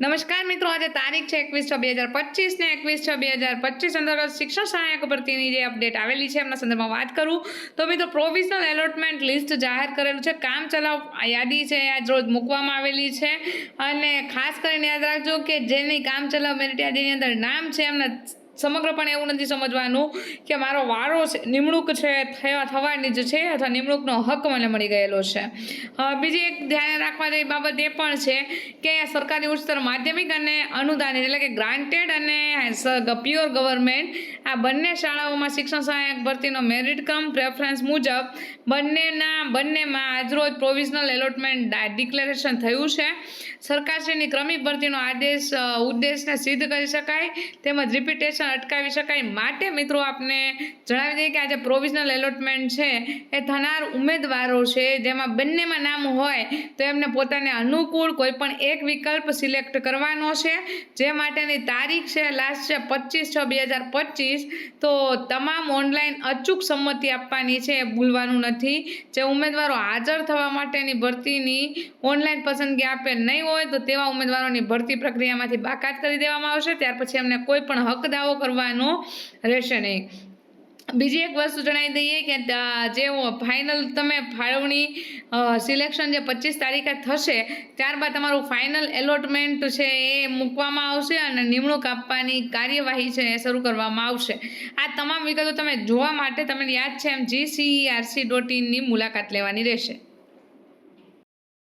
નમસ્કાર મિત્રો, આજે તારીખ છે એકવીસ છ બે હજાર પચીસ ને એકવીસ છ બે હજાર પચીસ અંતર્ગત શિક્ષણ સહાયક ભરતીની જે અપડેટ આવેલી છે. એમના સંદર્ભમાં વાત કરું. તો મિત્રો પ્રોવિઝનલ એલોટમેન્ટ લિસ્ટ જાહેર કરેલું છે. કામ ચલાવ યાદી છે આજ રોજ મૂકવામાં આવેલી છે. અને ખાસ કરીને યાદ રાખજો કે જેની કામ ચલાવ મેરિટ યાદીની અંદર નામ છે એમના સમગ્રપણે એવું નથી સમજવાનું કે મારો વારો છે, નિમણૂક છે, થયા, થવાની જ છે અથવા નિમણૂકનો હક મને મળી ગયેલો છે. બીજી એક ધ્યાન રાખવા જેવી બાબત એ પણ છે કે સરકારી ઉચ્ચતર માધ્યમિક અને અનુદાનિત એટલે કે ગ્રાન્ટેડ અને પ્યોર ગવર્મેન્ટ આ બંને શાળાઓમાં શિક્ષણ સહાયક ભરતીનો મેરિટ ક્રમ પ્રેફરન્સ મુજબ બંનેના, બંનેમાં આજરોજ પ્રોવિઝનલ એલોટમેન્ટ ડિક્લેરેશન થયું છે. સરકારશ્રીની ક્રમિક ભરતીનો આદેશ ઉદ્દેશને સિદ્ધ કરી શકાય તેમજ રિપીટેશન અટકાવી શકાય માટે મિત્રો આપને જણાવી દઈએ કે આજે પ્રોવિઝનલ એલોટમેન્ટ છે, એ થનાર ઉમેદવારો છે, જેમાં બંનેમાં નામ હોય તો એમને પોતાને અનુકૂળ કોઈ પણ એક વિકલ્પ સિલેક્ટ કરવાનો છે. જે માટેની તારીખ છે લાસ્ટ છે પચીસ છ બે હજાર પચીસ. તો તમામ ઓનલાઈન અચૂક સંમતિ આપવાની છે, એ ભૂલવાનું નથી. જે ઉમેદવારો હાજર થવા માટેની ભરતીની ઓનલાઈન પસંદગી આપેલ નહીં હોય તો તેવા ઉમેદવારોની ભરતી પ્રક્રિયામાંથી બાકાત કરી દેવામાં આવશે. ત્યાર પછી એમને કોઈ પણ હક દાવો કરવાનો રહેશે નહીં. બીજી એક વસ્તુ જણાવી દઈએ કે જે ફાઇનલ તમે ફાળવણી સિલેક્શન જે પચીસ તારીખે થશે, ત્યારબાદ તમારું ફાઇનલ એલોટમેન્ટ છે એ મૂકવામાં આવશે અને નિમણૂક આપવાની કાર્યવાહી છે એ શરૂ કરવામાં આવશે. આ તમામ વિગતો તમે જોવા માટે તમને યાદ છે એમ જીસીઆરસી ડોટ ઇનની મુલાકાત લેવાની રહેશે.